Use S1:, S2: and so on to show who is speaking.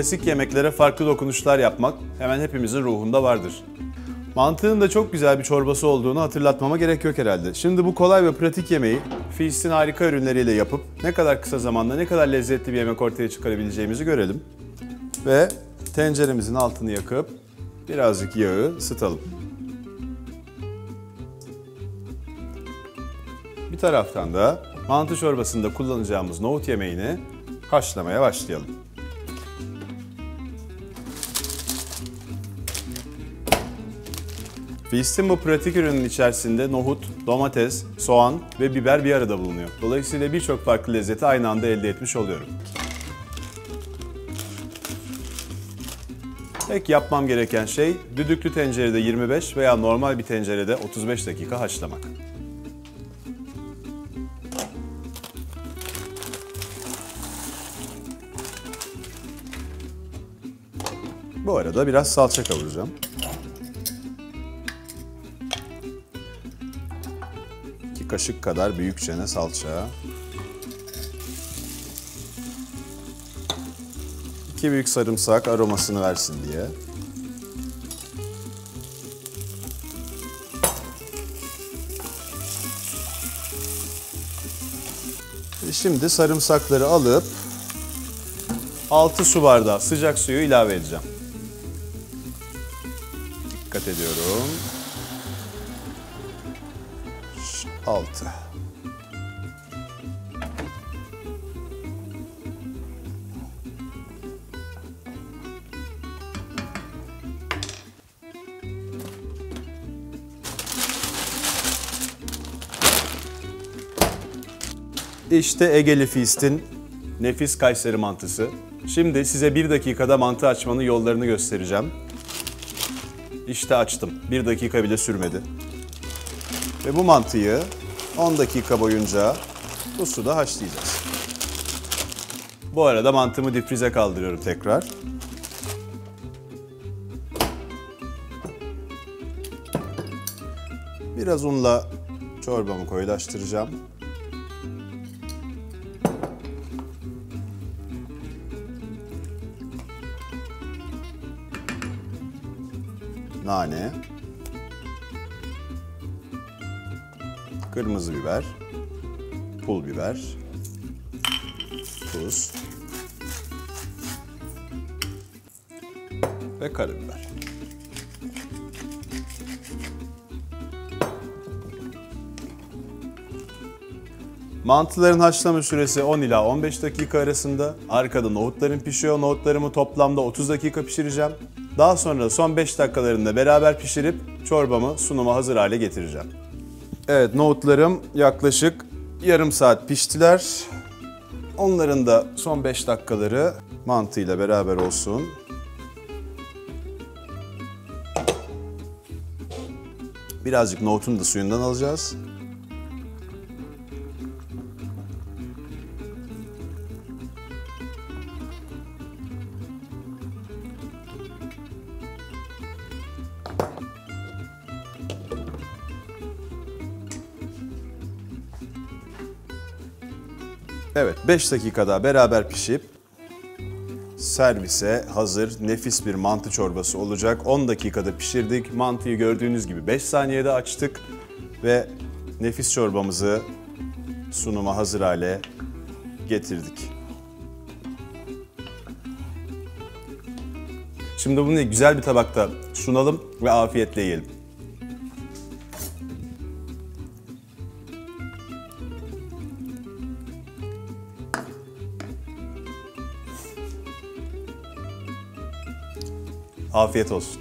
S1: Klasik yemeklere farklı dokunuşlar yapmak hemen hepimizin ruhunda vardır. Mantığın da çok güzel bir çorbası olduğunu hatırlatmama gerek yok herhalde. Şimdi bu kolay ve pratik yemeği Feast'in harika ürünleriyle yapıp ne kadar kısa zamanda ne kadar lezzetli bir yemek ortaya çıkarabileceğimizi görelim. Ve tenceremizin altını yakıp birazcık yağı ısıtalım. Bir taraftan da mantı çorbasında kullanacağımız nohut yemeğini haşlamaya başlayalım. Feast'in bu pratik ürünün içerisinde nohut, domates, soğan ve biber bir arada bulunuyor. Dolayısıyla birçok farklı lezzeti aynı anda elde etmiş oluyorum. Tek yapmam gereken şey düdüklü tencerede 25 veya normal bir tencerede 35 dakika haşlamak. Bu arada biraz salça kavuracağım. Kaşık kadar büyükçene salça. 2 büyük sarımsak aromasını versin diye. Şimdi sarımsakları alıp 6 su bardağı sıcak suyu ilave edeceğim. Dikkat ediyorum. 6. İşte Egeli Feast'in nefis Kayseri mantısı. Şimdi size bir dakikada mantı açmanın yollarını göstereceğim. İşte açtım. Bir dakika bile sürmedi. Ve bu mantıyı 10 dakika boyunca bu suda haşlayacağız. Bu arada mantımı difrize kaldırıyorum tekrar. Biraz unla çorbamı koyulaştıracağım. Nane. Kırmızı biber. Pul biber. Tuz. Ve karabiber. Mantıların haşlama süresi 10 ila 15 dakika arasında. Arkada nohutlarım pişiyor. Nohutlarımı toplamda 30 dakika pişireceğim. Daha sonra son 5 dakikalarında beraber pişirip çorbamı sunuma hazır hale getireceğim. Evet nohutlarım yaklaşık yarım saat piştiler. Onların da son 5 dakikaları mantıyla beraber olsun. Birazcık nohutun da suyundan alacağız. Evet 5 dakikada beraber pişip servise hazır nefis bir mantı çorbası olacak. 10 dakikada pişirdik. Mantıyı gördüğünüz gibi 5 saniyede açtık ve nefis çorbamızı sunuma hazır hale getirdik. Şimdi bunu güzel bir tabakta sunalım ve afiyetle yiyelim. Afiyet olsun.